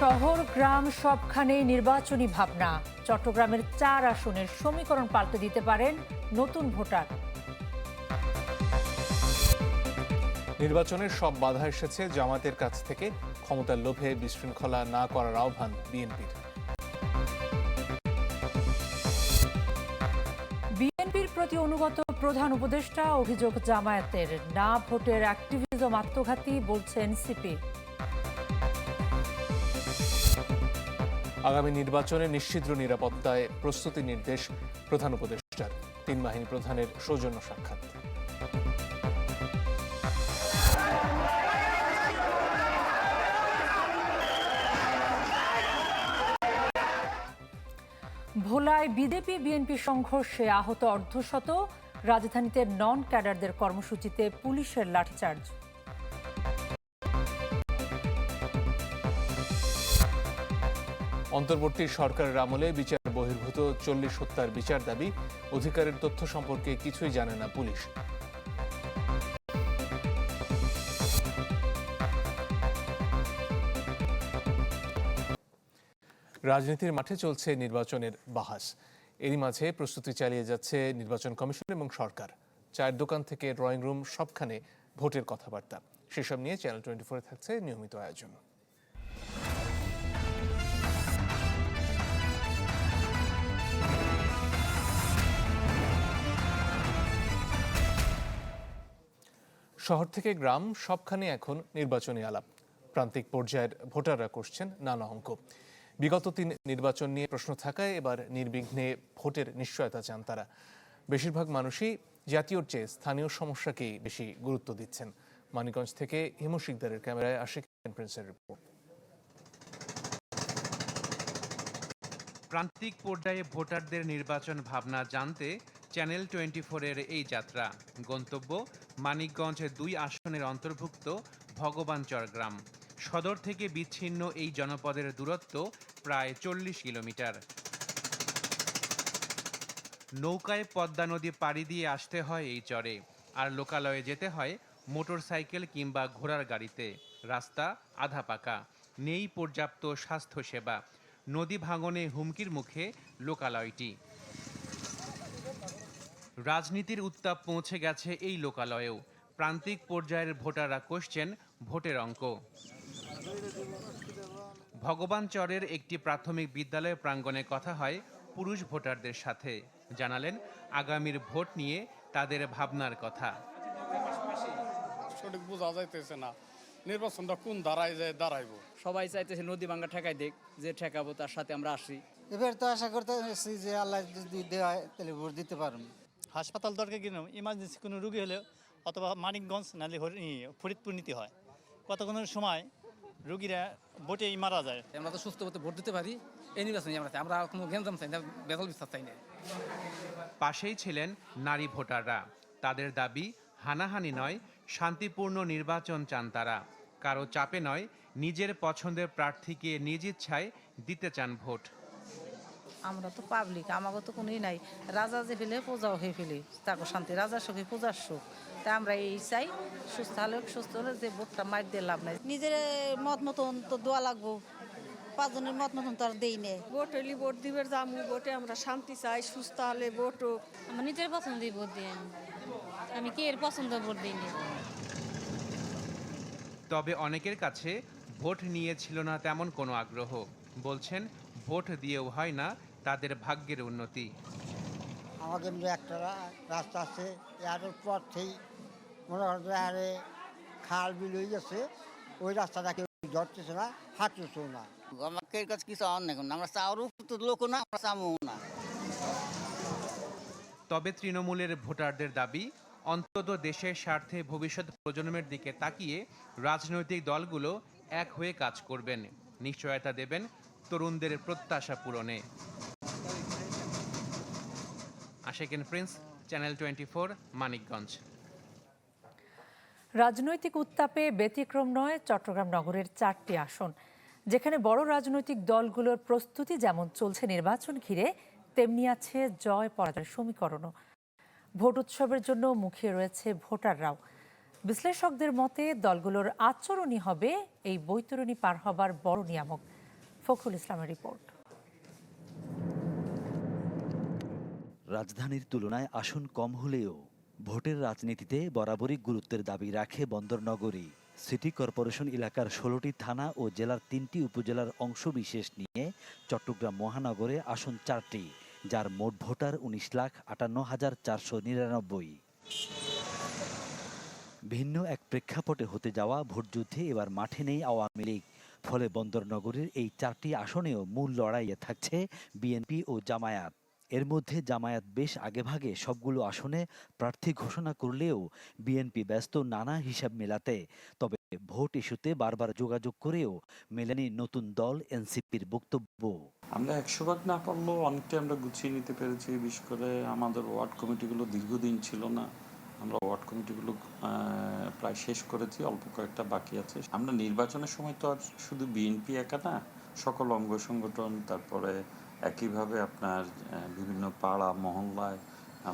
শহর গ্রাম সবখানেই নির্বাচনী ভাবনা। চট্টগ্রামের চার আসনের সমীকরণ পাল্টে দিতে পারেন নতুন ভোটার। নির্বাচনের সব বাধা এসেছে জামাতের কাছ থেকে। ক্ষমতার লোভে বিশৃঙ্খলা না করার আহ্বান বিএনপির। বিএনপির প্রতি অনুগত প্রধান উপদেষ্টা অভিযোগ জামায়াতের। না ভোটের অ্যাক্টিভিজম আত্মঘাতী বলছে এনসিপি আগামী নির্বাচনে নিশ্চিদ্র নিরাপত্তায় প্রস্তুতি নির্দেশ প্রধান উপদেষ্টার। তিন বাহিনী প্রধানের সৌজন্য সাক্ষাৎ। ভোলায় বিজেপি, বিএনপি সংঘর্ষে আহত অর্ধশত, রাজধানীতে নন ক্যাডারদের কর্মসূচিতে পুলিশের লাঠিচার্জ। অন্তর্বর্তী সরকারের আমলে বিচার বহির্ভূত চল্লিশ হত্যার বিচার দাবি, অধিকারের তথ্য সম্পর্কে কিছুই জানে না পুলিশ। রাজনীতির মাঠে চলছে নির্বাচনের বাহাস। এরই মাঝে প্রস্তুতি চালিয়ে যাচ্ছে নির্বাচন কমিশন এবং সরকার। চায়ের দোকান থেকে ড্রয়িং রুম সবখানে ভোটের কথাবার্তা। সেসব নিয়ে চ্যানেল টোয়েন্টি ফোরে থাকছে নিয়মিত আয়োজন। শহর থেকে গ্রাম সবখানে এখন নির্বাচনী আলাপ। প্রান্তিক পর্যায়ের ভোটাররা করছেন নানা অঙ্ক। বিগত তিন নির্বাচন নিয়ে প্রশ্ন থাকায় এবার নির্বিঘ্নে ভোটের নিশ্চয়তা চান তারা। বেশিরভাগ মানুষই জাতীয়র চেয়ে স্থানীয় সমস্যাকেই বেশি গুরুত্ব দিচ্ছেন। মানিকগঞ্জ থেকে হিমু শিকদারের ক্যামেরায় আশিক প্রিন্সের রিপোর্ট। প্রান্তিক পর্যায়ে ভোটারদের নির্বাচন ভাবনা জানতে চ্যানেল টোয়েন্টি ফোরের এই যাত্রা। গন্তব্য মানিকগঞ্জ দুই আসনের অন্তর্ভুক্ত ভগবানচর গ্রাম সদর থেকে বিচ্ছিন্ন এই জনপদের দূরত্ব প্রায় চল্লিশ কিলোমিটার। নৌকায় পদ্মা নদী পাড়ি দিয়ে আসতে হয় এই চরে। আর লোকালয়ে যেতে হয় মোটরসাইকেল কিংবা ঘোড়ার গাড়িতে। রাস্তা আধা পাকা। নেই পর্যাপ্ত স্বাস্থ্যসেবা। নদী ভাঙনে হুমকির মুখে লোকালয়টি। রাজনীতির উত্তাপ পৌঁছে গেছে এই লোকালয়েও। প্রান্তিক পর্যায়ের ভোটাররা কোশ্চেন ভোটের অঙ্ক। ভগবান চরের একটি প্রাথমিক বিদ্যালয় প্রাঙ্গণে কথা হয় পুরুষ ভোটারদের সাথে। জানালেন আগামীর ভোট নিয়ে তাদের ভাবনার কথা। সঠিক বোঝা যাইতেছে না। নির্বাচনটা কোন ধারায় যায় দাঁড়াইবো? সবাই চাইতেছে নদী ভাঙ্গা ঠেকাই দেখ যে ঠেকাবো তার সাথে আমরা আসি। এবার তো আশা করতে যে আল্লাহ যদি দেয় তাহলে ভোট দিতে পারব হাসপাতাল দরকার কিনো ইমার্জেন্সি কোনো রুগী হলে অথবা মানিকগঞ্জ হরি- ফরিদপুর নিতে হয়। কত কোনো সময় রুগীরা বোটেই মারা যায়? আমরা তো সুস্থ মতো ভোট দিতে পারি। এই নির্বাচনে আমরা আমরা কোনো গেঞ্জাম চাই না বেতল বিশ্বাস চাই না। পাশেই ছিলেন নারী ভোটাররা। তাদের দাবি হানাহানি নয় শান্তিপূর্ণ নির্বাচন চান তারা। কারও চাপে নয় নিজের পছন্দের প্রার্থীকে নিজ ইচ্ছায় দিতে চান ভোট। আমরা তো পাবলিক আমাকে তো কোনোই নাই। রাজা যে ফেলে পূজাও হয়ে ফেলে। তাকে শান্তি রাজার সুখে পূজার সুখ। তা আমরা এই চাই সুস্থ হলে সুস্থ হলে যে ভোটটা মার দিয়ে লাভ নাই। নিজের মত মতন তো দোয়া লাগবো। পাঁচজনের মত মতন তো আর দেই নে। ভোট হইলে ভোট দিবার যামু ভোটে আমরা শান্তি চাই সুস্থ হলে ভোট হোক। আমার নিজের পছন্দই ভোট দিই। আমি। আমি কি এর পছন্দ ভোট দিইনি তবে অনেকের কাছে ভোট নিয়ে ছিল না তেমন কোনো আগ্রহ। বলছেন ভোট দিয়েও হয় না তাদের ভাগ্যের উন্নতি। আমাদের একটা রাস্তা আছে এর পথেই মনে করেন আরে খাল বিল হয়ে গেছে ওই রাস্তাটা কেউ ধরতেছে না হাঁটতেছেও না। আমাকে কাছে কিছু আওয়ার নাই আমরা চাওয়ারও তো লোক না আমরা চামও না। তবে তৃণমূলের ভোটারদের দাবি অন্তত দেশের স্বার্থে ভবিষ্যৎ প্রজন্মের দিকে তাকিয়ে রাজনৈতিক দলগুলো এক হয়ে কাজ করবেন। নিশ্চয়তা দেবেন তরুণদের প্রত্যাশা পূরণে। Ashequen Prince channel twenty four, Manikganj. রাজনৈতিক উত্তাপে ব্যতিক্রম নয় চট্টগ্রাম নগরের চারটি আসন। যেখানে বড় রাজনৈতিক দলগুলোর প্রস্তুতি যেমন চলছে নির্বাচন ঘিরে, তেমনি আছে জয় পরাজয়ের সমীকরণও। ভোট উৎসবের জন্য মুখিয়ে রয়েছে ভোটাররাও। বিশ্লেষকদের মতে, দলগুলোর আচরণই হবে এই বৈতরণী পার হবার বড় নিয়ামক। ফখরুল ইসলামের রিপোর্ট। রাজধানীর তুলনায় আসন কম হলেও ভোটের রাজনীতিতে বরাবরই গুরুত্বের দাবি রাখে বন্দরনগরী সিটি কর্পোরেশন এলাকার ষোলোটি থানা ও জেলার তিনটি উপজেলার অংশবিশেষ নিয়ে চট্টগ্রাম মহানগরে আসন চারটি, যার মোট ভোটার উনিশ লাখ আটান্ন হাজার চারশো নিরানব্বই। ভিন্ন এক প্রেক্ষাপটে হতে যাওয়া ভোটযুদ্ধে এবার মাঠে নেই আওয়ামী লীগ, ফলে বন্দরনগরীর এই চারটি আসনেও মূল লড়াইয়ে থাকছে বিএনপি ও জামায়াত। এর মধ্যে জামায়াত বেশ আগেভাগে সবগুলো আসনে প্রার্থী ঘোষণা করলেও বিএনপি ব্যস্ত নানা হিসাব মেলাতে। তবে ভোট ইস্যুতে বারবার যোগাযোগ করেও মেলেনি নতুন দল এনসিপির বক্তব্য। আমরা একশো ভাগ না পারলেও অনেকটাই আমরা গুছিয়ে নিতে পেরেছি, বিশেষ করে আমাদের ওয়ার্ড কমিটিগুলো দীর্ঘদিন ছিল না। আমরা ওয়ার্ড কমিটিগুলো প্রায় শেষ করেছি, অল্প কয়েকটা বাকি আছে। আমরা নির্বাচনের সময় তো আর শুধু বিএনপি একা না, সকল অঙ্গ সংগঠন, তারপরে একইভাবে আপনার বিভিন্ন পাড়া, মহল্লায়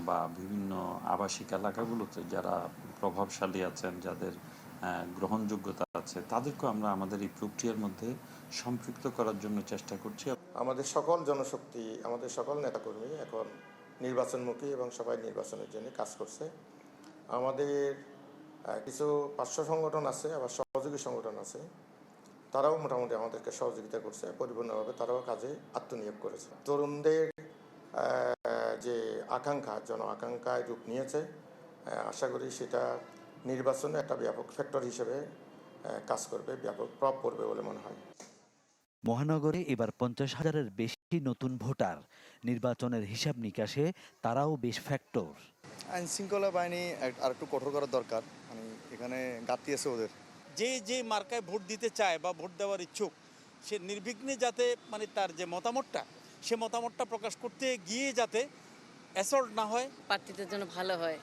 বা বিভিন্ন আবাসিক এলাকাগুলোতে যারা প্রভাবশালী আছেন, যাদের গ্রহণযোগ্যতা আছে, তাদেরকেও আমরা আমাদের এই প্রক্রিয়ার মধ্যে সম্পৃক্ত করার জন্য চেষ্টা করছি। আমাদের সকল জনশক্তি, আমাদের সকল নেতাকর্মী এখন নির্বাচনমুখী এবং সবাই নির্বাচনের জন্য কাজ করছে। আমাদের কিছু পার্শ্ব সংগঠন আছে, আবার সহযোগী সংগঠন আছে। তারাও মোটামুটি আমাদেরকে সহযোগিতা করছে পরিপূর্ণভাবে তারাও কাজে আত্মনিয়োগ করেছে। তরুণদের যে আকাঙ্ক্ষা জন আকাঙ্ক্ষায় রূপ নিয়েছে আশা করি সেটা নির্বাচনে একটা ব্যাপক ফ্যাক্টর হিসেবে কাজ করবে ব্যাপক প্রভাব পড়বে বলে মনে হয়। মহানগরে এবার পঞ্চাশ হাজারের বেশি নতুন ভোটার। নির্বাচনের হিসাব নিকাশে তারাও বেশ ফ্যাক্টর আইন শৃঙ্খলা বাহিনী আর একটু কঠোর করার দরকার। মানে এখানে ঘাটতি আছে ওদের। যে যে মার্কায় ভোট দিতে চায় বা ভোট দেওয়ার ইচ্ছুক সে নির্বিঘ্নে যাতে মানে তার যে মতামতটা সে মতামতটা প্রকাশ করতে গিয়ে যাতে অ্যাসল্ট না হয়। প্রার্থীদের জন্য ভালো হয়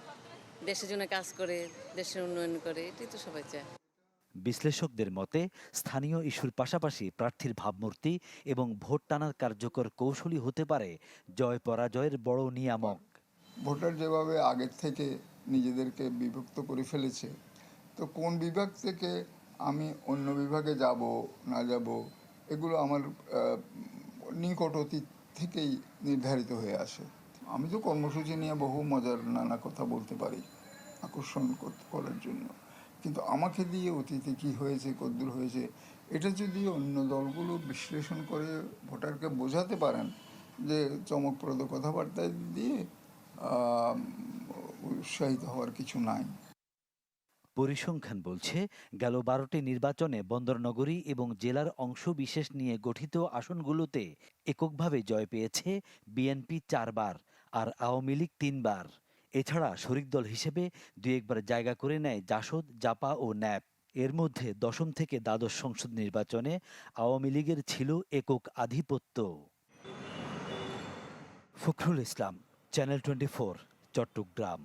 দেশের জন্য কাজ করে দেশের উন্নয়ন করে এটাই তো সবাই চায়। বিশ্লেষকদের মতে স্থানীয় ইস্যুর পাশাপাশি প্রার্থীর ভাবমূর্তি এবং ভোট টানার কার্যকর কৌশলী হতে পারে জয় পরাজয়ের বড় নিয়ামক। ভোটার যেভাবে আগের থেকে নিজেদেরকে বিভক্ত করে ফেলেছে তো কোন বিভাগ থেকে আমি অন্য বিভাগে যাব, না যাব, এগুলো আমার নিকট অতীত থেকেই নির্ধারিত হয়ে আসে। আমি তো কর্মসূচি নিয়ে বহু মজার নানা কথা বলতে পারি, আকর্ষণ করার জন্য। কিন্তু আমাকে দিয়ে অতীতে কি হয়েছে, কদ্দূর হয়েছে, এটা যদি অন্য দলগুলো বিশ্লেষণ করে, ভোটারকে বোঝাতে পারেন যে চমকপ্রদ কথাবার্তা দিয়ে উৎসাহিত হওয়ার কিছু নাই। পরিসংখ্যান বলছে, গেল বারোটি নির্বাচনে বন্দরনগরী এবং জেলার অংশ বিশেষ নিয়ে গঠিত আসনগুলোতে এককভাবে জয় পেয়েছে বিএনপি চারবার আর আওয়ামী লীগ তিনবার। এছাড়া শরিক দল হিসেবে দুই একবার জায়গা করে নেয় জাসদ, জাপা ও ন্যাপ। এর মধ্যে দশম থেকে দ্বাদশ সংসদ নির্বাচনে আওয়ামী লীগের ছিল একক আধিপত্য। Fakhrul Islam, channel twenty four, Chattogram.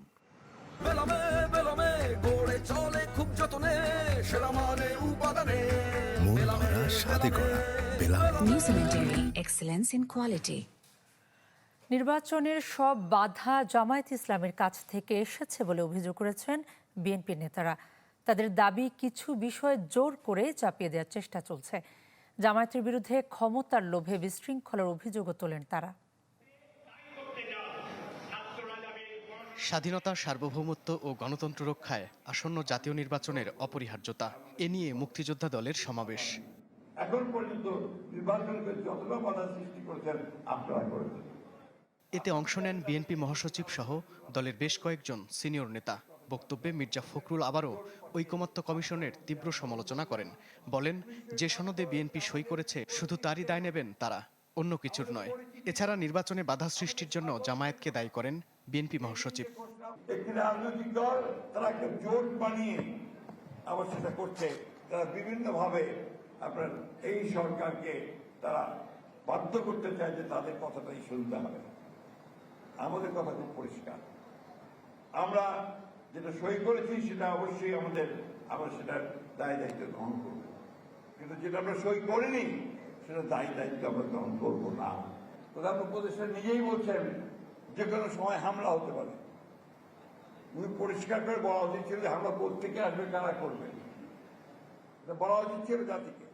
মন ভরা স্বাদে গড়া বেলাম এক্সেলেন্স ইন কোয়ালিটি নির্বাচনের সব বাধা জামায়াত ইসলামের কাছ থেকে এসেছে বলে অভিযোগ করেছেন বিএনপি নেতারা। তাদের দাবি কিছু বিষয় জোর করে চাপিয়ে দেওয়ার চেষ্টা চলছে। জামায়াতের বিরুদ্ধে ক্ষমতার লোভে বিশৃঙ্খলার অভিযোগও তোলেন তারা। স্বাধীনতা সার্বভৌমত্ব ও গণতন্ত্র রক্ষায় আসন্ন জাতীয় নির্বাচনের অপরিহার্যতা। এ নিয়ে মুক্তিযোদ্ধা দলের সমাবেশ। এখন পর্যন্ত নির্বাচনকে যতটা বাধা সৃষ্টি করেছেন আপনারা করেছেন। এতে অংশ নেন বিএনপি মহাসচিব সহ দলের বেশ কয়েকজন সিনিয়র নেতা। বক্তব্যে মির্জা ফখরুল আবারও ঐকমত্য কমিশনের তীব্র সমালোচনা করেন। বলেন যে সনদে বিএনপি সই করেছে শুধু তারই দায় নেবেন তারা অন্য কিছুর নয়। এছাড়া নির্বাচনে বাধা সৃষ্টির জন্য জামায়াতকে দায়ী করেন বিএনপি মহাসচিব। রাজনৈতিক দল, তারা একটা জোট বানিয়ে আবার সেটা করছে। তারা বিভিন্ন ভাবে আপনার এই সরকারকে তারা বাধ্য করতে চায় যে তাদের কথাটাই শুনতে হবে। আমাদের কথা খুব পরিষ্কার। আমরা যেটা সই করেছি, সেটা অবশ্যই আমাদের, আমরা সেটার দায় দায়িত্ব গ্রহণ করব। কিন্তু যেটা আমরা সই করিনি সেটা দায় দায়িত্ব আমরা গ্রহণ করব না। প্রধান উপদেষ্টা নিজেই বলছেন যে কোনো সময় হামলা হতে পারে। উনি পরিষ্কার করে বলা উচিত ছিল যে হামলা থেকে আসবে কারা করবে। এটা বলা উচিত ছিল জাতিকে।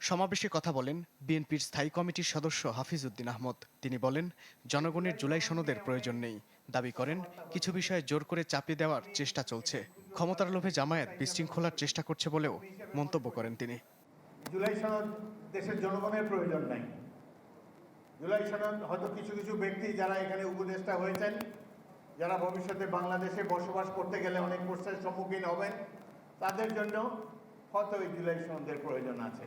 সমাবেশে কথা বলেন বিএনপির স্থায়ী কমিটির সদস্য হাফিজ উদ্দিন আহমদ। তিনি বলেন জনগণের জুলাই সনদের প্রয়োজন নেই। দাবি করেন কিছু বিষয়ে জোর করে চাপিয়ে দেওয়ার চেষ্টা চলছে। ক্ষমতার লোভে জামায়াত বিশৃঙ্খলার চেষ্টা করছে বলেও মন্তব্য করেন তিনি। জুলাই সনদ দেশের জনগণের প্রয়োজন নাই। জুলাই সনদ হয়তো কিছু কিছু ব্যক্তি যারা এখানে উপদেষ্টা হয়েছেন যারা ভবিষ্যতে বাংলাদেশে বসবাস করতে গেলে অনেক প্রশ্নের সম্মুখীন হবেন তাদের জন্য হয়তো এই জুলাই সনদের প্রয়োজন আছে।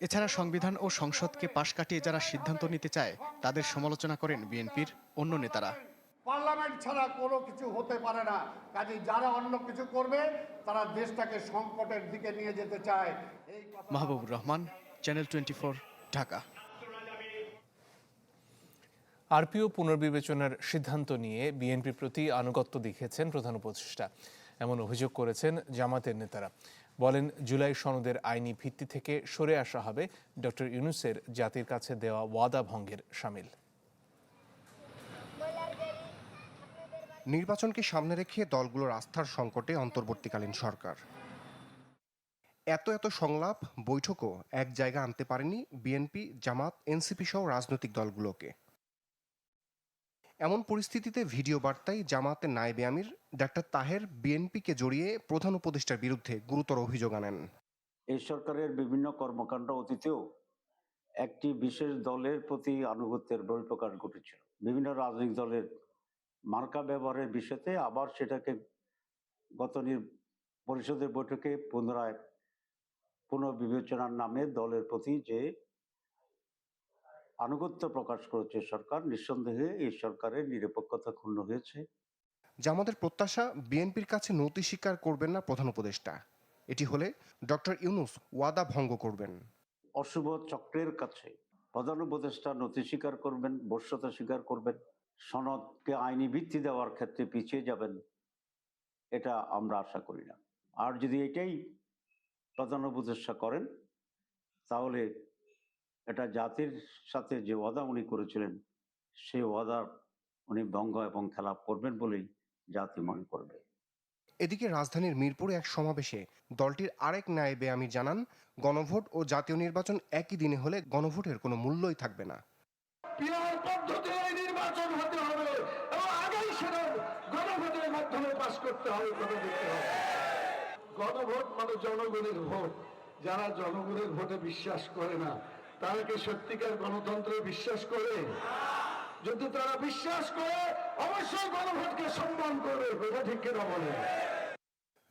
এছাড়া সংবিধান ও সংসদকে পাশ কাটিয়ে যারা সিদ্ধান্ত নিতে চায় তাদের সমালোচনা করেন বিএনপির অন্য নেতারা। পার্লামেন্ট ছাড়া কোনো কিছু হতে পারে না। কাজে যারা অন্য কিছু করবে তারা দেশটাকে সংকটের দিকে নিয়ে যেতে চায়। Mahbubur Rahman channel twenty Dhaka. RPO পুনর্বিবেচনার সিদ্ধান্ত নিয়ে বিএনপির প্রতি আনুগত্য দেখিয়েছেন প্রধান উপদেষ্টা। এমন অভিযোগ করেছেন জামাতের নেতারা। বলেন, জুলাই সনদের আইনি ভিত্তি থেকে সরে আসা হবে ডক্টর ইউনুসের জাতির কাছে দেওয়া ওয়াদা ভঙ্গের সামিল। নির্বাচনকে সামনে রেখে দলগুলোর আস্থার সংকটে অন্তর্বর্তীকালীন সরকার। এত এত সংলাপ, বৈঠকও এক জায়গা আনতে পারেনি বিএনপি, জামাত, এনসিপি সহ রাজনৈতিক দলগুলোকে। এমন পরিস্থিতিতে ভিডিও বার্তায় জামাতের নায়েবে আমির, ডাক্তার তাহের বিএনপিকে জড়িয়ে প্রধান উপদেষ্টার বিরুদ্ধে গুরুতর অভিযোগ আনেন। এই সরকারের বিভিন্ন কর্মকাণ্ড অতীতেও একটি বিশেষ দলের প্রতি আনুগত্যের বহিঃপ্রকাশ ঘটেছিল। বিভিন্ন রাজনৈতিক দলের মার্কা ব্যবহারের বিষয়তে আবার সেটাকে গত পরিষদের বৈঠকে পুনরায় পুনর্বিবেচনার নামে দলের প্রতি যে আনুগত্য প্রকাশ করেছে সরকার। নিঃসন্দেহে এই সরকারের নিরপেক্ষতা ক্ষুণ্ণ হয়েছে। জামাতের প্রত্যাশা বিএনপির কাছে নতি স্বীকার করবেন না প্রধান উপদেষ্টা। এটি হলে ডক্টর ইউনুস ওয়াদা ভঙ্গ করবেন। অশুভ চক্রের কাছে প্রধান উপদেষ্টা নথি স্বীকার করবেন বর্ষতা স্বীকার করবেন সনদকে আইনি ভিত্তি দেওয়ার ক্ষেত্রে পিছিয়ে যাবেন এটা আমরা আশা করি না। আর যদি এটাই প্রধান উপদেষ্টা করেন তাহলে এটা জাতির সাথে যে ওয়াদা উনি করেছিলেন সেই ওয়াদা উনি ভঙ্গ এবং খেলাপ করবেন বলেই জাতি মনে করবে। এদিকে রাজধানীর মিরপুরে এক সমাবেশে দলটির আরেক নায়েবে আমির জানান গণভোট ও জাতীয় নির্বাচন একই দিনে হলে গণভোটের কোনো মূল্যই থাকবে না। নির্বাচন হতে হবে আগেই সেটা গণভোটের মাধ্যমে পাশ করতে হবে। গণভোট মানে জনগণের ভোট। যারা জনগণের ভোটে বিশ্বাস করে না তারা কি সত্যিকার গণতন্ত্রে বিশ্বাস করে? যদি তারা বিশ্বাস করে অবশ্যই গণভোটকে সম্মান করবে। এটা ঠিক কিনা বলে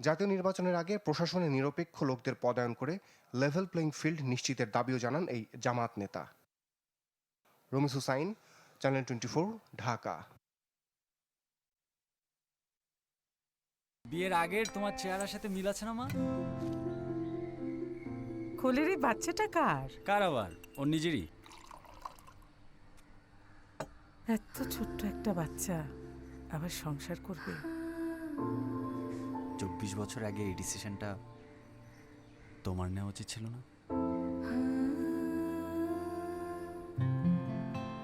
জাতীয় নির্বাচনের আগে প্রশাসনে নিরপেক্ষ লোকদের পদায়ন করে লেভেল প্লেইং ফিল্ড নিশ্চিতের দাবিও জানান এই জামাত নেতা। Ramis Hussain channel twenty Dhaka. বিয়ের আগের তোমার চেহারার সাথে মিল আছে না মা? কোলের এই বাচ্চাটা কার? কার আবার? ওর নিজেরই? এত ছোট্ট একটা বাচ্চা আবার সংসার করবে? চব্বিশ বছর আগে এই ডিসিশনটা তোমার নেওয়া উচিত ছিল না?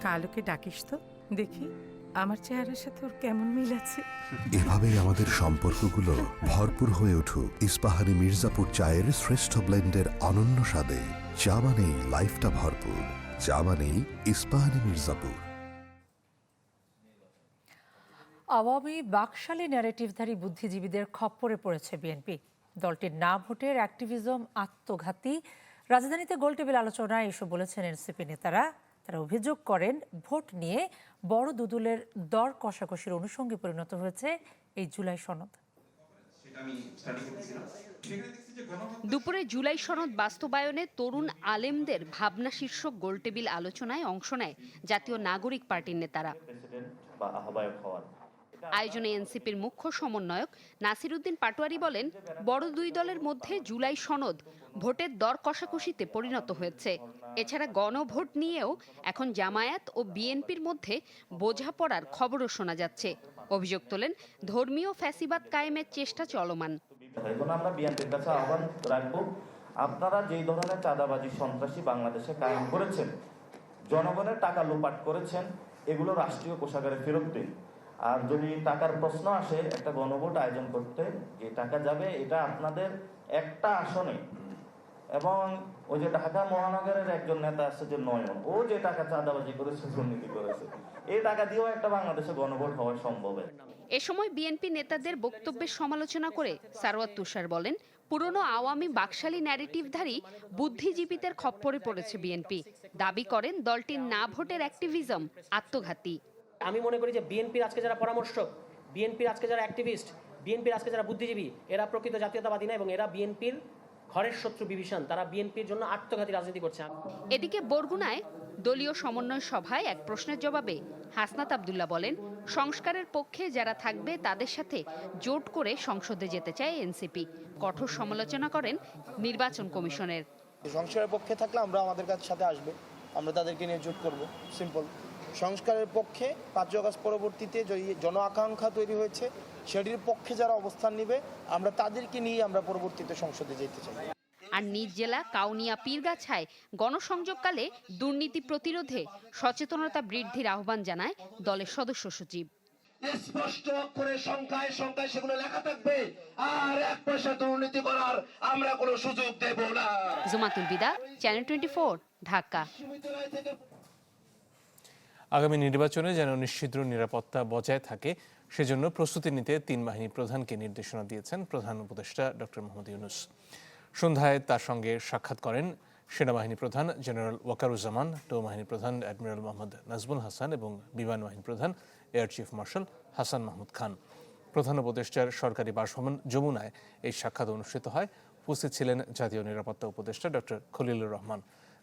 কালোকে ডাকিস তো দেখি। আমার চেহারার সাথে ওর কেমন মিল আছে? এভাবেই আমাদের সম্পর্কগুলো ভরপুর হয়ে উঠুক। ইস্পাহানি মির্জাপুর চায়ের শ্রেষ্ঠ ব্লেন্ডের অনন্য স্বাদে। চা মানেই লাইফটা ভরপুর। চা মানেই ইস্পাহানি মির্জাপুর। আওয়ামী বাকশালী ন্যারেটিভধারী বুদ্ধিজীবীদের খপ্পরে পড়েছে বিএনপি। দলটির না ভোটের অ্যাক্টিভিজম আত্মঘাতী। রাজধানীতে গোলটেবিল আলোচনায় এসব বলেছেন এনসিপি নেতারা। তারা অভিযোগ করেন ভোট নিয়ে বড় দুদুলের দর কষাকষির অনুষঙ্গে পরিণত হয়েছে এই জুলাই সনদ। দুপুরে জুলাই সনদ বাস্তবায়নে তরুণ আলেমদের ভাবনা শীর্ষক গোলটেবিল আলোচনায় অংশ নেয় জাতীয় নাগরিক পার্টির নেতারা। আয়োজনে এনসিপির মুখ্য সমন্বয়ক নাসিরুদ্দিন পাটোয়ারি বলেন, বড় দুই দলের মধ্যে জুলাই সনদ ভোটের দর কষাকষিতে পরিণত হয়েছে। এছাড়া গণভোট নিয়েও এখন জামায়াত ও বিএনপির মধ্যে বোঝাপড়ার খবরও শোনা যাচ্ছে। অভিযোগ তোলেন, ধর্মীয় ফ্যাসিবাদ কায়েমের চেষ্টা চলমান। আমরা বিএনপির কাছে আহ্বান রাখব, আপনারা যেই ধরনের চাঁদাবাজি সন্ত্রাসী বাংলাদেশে কায়েম করেছেন, জনগণের টাকা লোপাট করেছেন, এগুলো রাষ্ট্রীয় কোষাগারে ফেরত দিন। আর যদি টাকার প্রশ্ন আসে, একটা গণভোট আয়োজন করতে, যে টাকা যাবে, এটা আপনাদের একটা আসনে। এবং ওই যে ঢাকা মহানগরের একজন নেতা আছে যে নয়ন, ও যে টাকা চাঁদাবাজি করেছে, দুর্নীতি করেছে এই টাকা দিয়েও একটা বাংলাদেশে গণভোট হওয়া সম্ভব এ সময় বিএনপি নেতাদের বক্তব্যের সমালোচনা করে সারওয়াত তুষার বলেন, পুরনো আওয়ামী বাকশালী ন্যারেটিভধারী বুদ্ধিজীবীদের খপ্পরে পড়েছে বিএনপি। দাবি করেন, দলটির না ভোটের অ্যাক্টিভিজম আত্মঘাতী। আমি মনে করি যে বিএনপির আজকে যারা পরামর্শক বিএনপির আজকে যারা অ্যাক্টিভিস্ট বিএনপির আজকে যারা বুদ্ধিজীবী এরা প্রকৃত জাতীয়তাবাদী না এবং এরা বিএনপির ঘরের শত্রু বিভীষণ তারা বিএনপির জন্য আত্মঘাতী রাজনীতি করছে। এদিকে বরগুনায় দলীয় সমন্বয় সভায় এক প্রশ্নের জবাবে হাসনাত আবদুল্লাহ বলেন সংস্কারের পক্ষে যারা থাকবে তাদের সাথে জোট করে সংসদে যেতে চায় এনসিপি। কঠোর সমালোচনা করেন নির্বাচন কমিশনের। সংস্কারের পক্ষে থাকলে আমরা আমাদের কাছে সাথে আসবে আমরা তাদেরকে নিয়ে জোট করব সিম্পল। সংস্কারের পক্ষে পাঁচ আগস্ট পরবর্তীতে যে জন আকাঙ্ক্ষা তৈরি হয়েছে সেটির পক্ষে যারা অবস্থান নেবে আমরা তাদেরকে নিয়ে আমরা পরবর্তীতে সংসদে যেতে চাই। আর নিজ জেলা কাউনিয়া পীরগাছায় গণসংযোগকালে দুর্নীতি প্রতিরোধে সচেতনতা বৃদ্ধির আহ্বান জানায় দলের সদস্য সচিব। স্পষ্ট করে সংখ্যায় সংখ্যায় সেগুলো লেখা থাকবে আর এক পয়সা দুর্নীতি করার আমরা কোনো সুযোগ দেব না। Jumatul Bida channel twenty Dhaka. আগামী নির্বাচনে যেন নিশ্চিদ্র নিরাপত্তা বজায় থাকে, সেজন্য প্রস্তুতি নিতে তিন বাহিনী প্রধানকে নির্দেশনা দিয়েছেন প্রধান উপদেষ্টা ডক্টর মোহাম্মদ ইউনুস। সন্ধ্যায় তার সঙ্গে সাক্ষাৎ করেন সেনাবাহিনী প্রধান জেনারেল ওয়াকারুজ্জামান নৌবাহিনী প্রধান অ্যাডমিরাল মোহাম্মদ নাজমুল হাসান এবং বিমান বাহিনী প্রধান air chief marshal Hasan Mahmud Khan. প্রধান উপদেষ্টার সরকারি বাসভবন যমুনায় এই সাক্ষাৎ অনুষ্ঠিত হয়। উপস্থিত ছিলেন জাতীয় নিরাপত্তা উপদেষ্টা ডক্টর খলিলুর রহমান।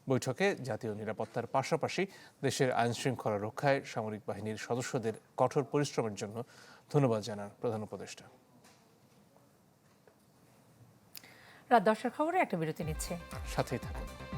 বৈঠকে জাতীয় নিরাপত্তার পাশাপাশি দেশের আইন শৃঙ্খলা রক্ষায় সামরিক বাহিনীর সদস্যদের কঠোর পরিশ্রমের জন্য ধন্যবাদ জানান প্রধান উপদেষ্টা। রাত দশটার খবরে একটা বিরতি নিচ্ছে। সাথেই থাকুন।